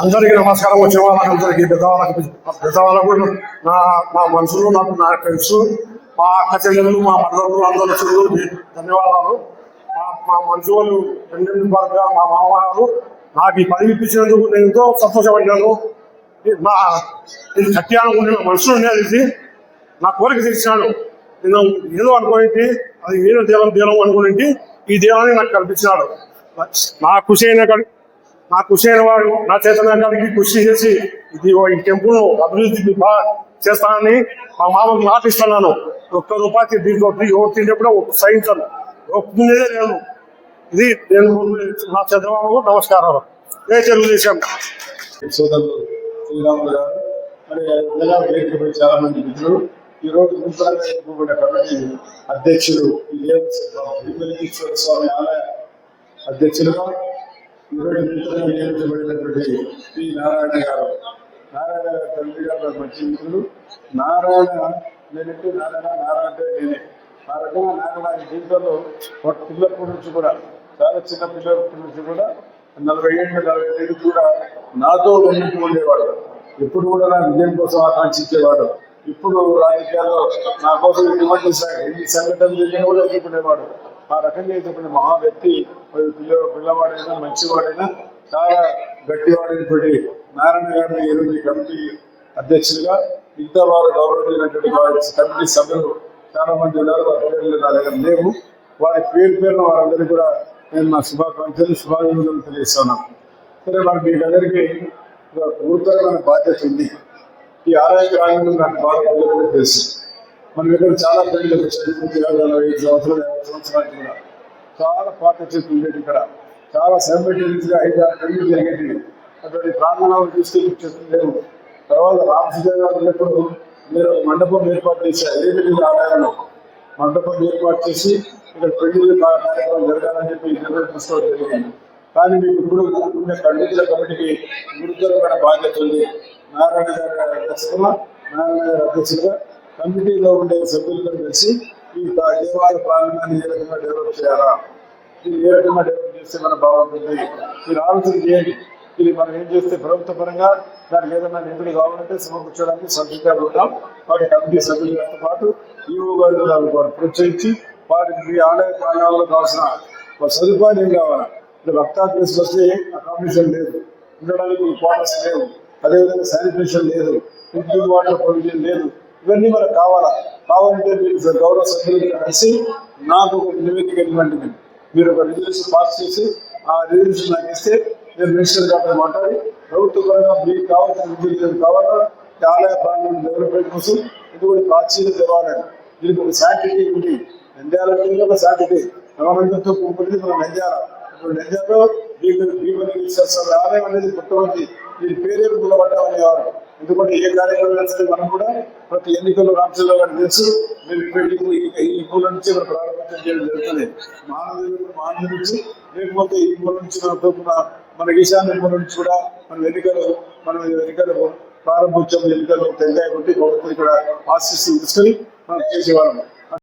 అందరికీ నమస్కారం. వచ్చిన వాళ్ళకి అందరికీ పెద్దవాళ్ళకి పెద్దవాళ్ళకు నా నా మనుషులు నాకు నా ఫ్రెండ్స్ మా అక్క చెల్లెళ్ళు మా మద్దలు అందరూ చెల్లు ధన్యవాదాలు. మా మా మనుషు వాళ్ళు రెండు వర్గా మా మామగారు నాకు ఈ పదవి ఇప్పించినందుకు నేను ఎంతో సంతోషపడ్డాను. నా ఇది కట్టాను అనుకునే మనుషులు ఉండేది ఇది. నా కోరిక తీర్చాడు నేను ఏదో అనుకోని అది ఏదో దేవం దేవం అనుకోని ఈ దేవాన్ని నాకు కల్పించినాడు. నా కృషి అయినా నా కృషి అయిన వాడు నా చేతనానికి కృషి చేసి ఇది ఈ టెంపుల్ అభివృద్ధి చేస్తానని మా మామకు మాట ఇస్తున్నాను ఒక్క రూపాయి దీంట్లో ఎవరు తింటే ఒక సహించను. ఒప్పుకునేదే లేదు ఇది నేను నా చంద్రబాబు నమస్కారాలు. ఏ తెలుగుదేశం. సోదరులు శ్రీరాములు గారు మరి వేదికపై చాలా మంది మిత్రులు ఈ రోజు నూతనంగా కమిటీ అధ్యక్షుడు స్వామి ఆలయ అధ్యక్షులుగా ఈరోజు నూతనంగా నియమించబడినటువంటి శ్రీ నారాయణ గారు. నారాయణ గారు తండ్రి గారు మంచి మిత్రులు. నారాయణ నేనంటే నారాయణ నారాయణ అంటే నేనే. ఆ రకంగా నారాయణ జీవితంలో ఒక పిల్లప్పటి నుంచి కూడా చాలా చిన్న పిల్లప్పటి నుంచి కూడా నలభై ఏళ్ళు నలభై ఏళ్ళు కూడా నాతో వెళ్తూ ఉండేవాడు. ఎప్పుడు కూడా నా విజయం కోసం ఆకాంక్షించేవాడు. ఇప్పుడు రాజకీయాల్లో నా కోసం ఎటువంటి ఎన్ని సంఘటనలు జరిగినా కూడా ఎదుర్కొనేవాడు. ఆ రకంగా అయినటువంటి మహా వ్యక్తి పిల్ల పిల్లవాడైనా మంచివాడైనా చాలా గట్టివాడైనటువంటి నారాయణ గారిని ఈరోజు కమిటీ అధ్యక్షులుగా మిగతా వారు గౌరవించినటువంటి వారి కమిటీ సభ్యులు చాలా మంది ఉన్నారు వారి పేర్లు నా దగ్గర లేవు. వారి పేరు పేరున వారందరికీ కూడా నేను నా శుభాకాంక్షలు శుభాభినందనలు తెలియజేస్తున్నాను. సరే మరి మీకు అందరికీ ఒక గురుతరమైన బాధ్యత ఉంది. ఈ ఆరోగ్య ప్రాంగణం నాకు బాగా తెలుసు మనం ఇక్కడ చాలా పెళ్ళి నలభై ఐదు సంవత్సరాలు యాభై సంవత్సరాలు కూడా. చాలా పార్ట్నర్షిప్ ఉండేది ఇక్కడ. చాలా సెలబ్రిటీస్గా ఐదు ఆరు పెళ్ళి జరిగేది అటువంటి ప్రాంగణాలు తీసుకెళ్ళి లేవు. తర్వాత రామసుజా ఉన్నప్పుడు మీరు మండపం ఏర్పాటు చేశారు. ఏది ఆలయంలో మండపం ఏర్పాటు చేసి ఇక్కడ పెళ్ళి కార్యక్రమం జరగాలని చెప్పి నిర్ణయం తీసుకోవడం జరిగింది. కానీ మీకు ఇప్పుడు ఉన్న ఖండితుల కమిటీకి గురుతరమైన బాధ్యత ఉంది. నారాయణ గారి అధ్యక్షులుగా నారాయణ గారి అధ్యక్షులుగా కమిటీలో ఉండే సభ్యులను కలిసి ఈ దేవాలయ ప్రాంగణాన్ని ఏ రకంగా డెవలప్ చేయాలా? ఇది ఏ రకంగా డెవలప్ చేస్తే మన బాగుంటుంది? మీరు ఆలోచన చేయండి. ఇది మనం ఏం చేస్తే ప్రభుత్వ పరంగా దానికి ఏదైనా నిధులు కావాలంటే సమకూర్చడానికి సంసిద్ధంగా ఉంటాం. వాటి కమిటీ సభ్యులతో పాటు ఈఓ గారు వారు ప్రోత్సహించి వారికి మీ ఆలయ ప్రాంగణాల్లో కావాల్సిన ఒక సదుపాయాలు ఏం కావాలా? ఇప్పుడు రక్తాగ్రస్ వస్తే అకామిడేషన్ లేదు. ఉండడానికి క్వార్టర్స్ లేవు. అదేవిధంగా శానిటేషన్ లేదు. డ్రింకింగ్ వాటర్ ప్రొవిజన్ లేదు. ఇవన్నీ మనకు కావాలా? కావాలంటే మీరు గౌరవ సభ్యులు కలిసి నాకు ఒక నివేదిక ఇవ్వండి మీరు. ఒక రిజల్యూషన్ పాస్ చేసి ఆ రిజల్యూషన్ నాకు ఇస్తే నేను మినిస్టర్ గారితో మాట్లాడి ప్రభుత్వ పరంగా మీకు కావాల్సిన నిధులు కావాలా? ఆలయ ప్రాంగణం డెవలప్మెంట్ కోసం ఇది కూడా ప్రాచీన దేవాలయం. దీనికి ఒక శాంటిటీ ఉంది నంద్యాల ఒక శాంటిటీ భగవంతుతో కూడుకున్నది మన నంద్యాల. ఇప్పుడు నంద్యాలలో మీకు భీమని ఆలయం అనేది పుట్టమంది దీని పేరే గుల్లబట్టాం అనేవారు ఎందుకంటే ఏ కార్యక్రమం నడిస్తే మనం కూడా ప్రతి ఎన్నికల్లో రామచంద్ర గారు తెలుసు మేము ఇక్కడ ఈ- ఈ- నుంచి మనం ప్రారంభించడం చేయడం జరుగుతుంది. మానవుడు మానవుడి నుంచి లేకపోతే ఈ మూల నుంచి మనం మన ఈశాన్య మూల నుంచి కూడా మనం ఎన్నికలు మనం ఎన్నికలు ప్రారంభోత్సవం ఎన్నికలు తెంగాయ కొట్టి ప్రభుత్వం ఇక్కడ ఆశీస్సులు తీసుకొని మనం చేసేవాళ్ళం.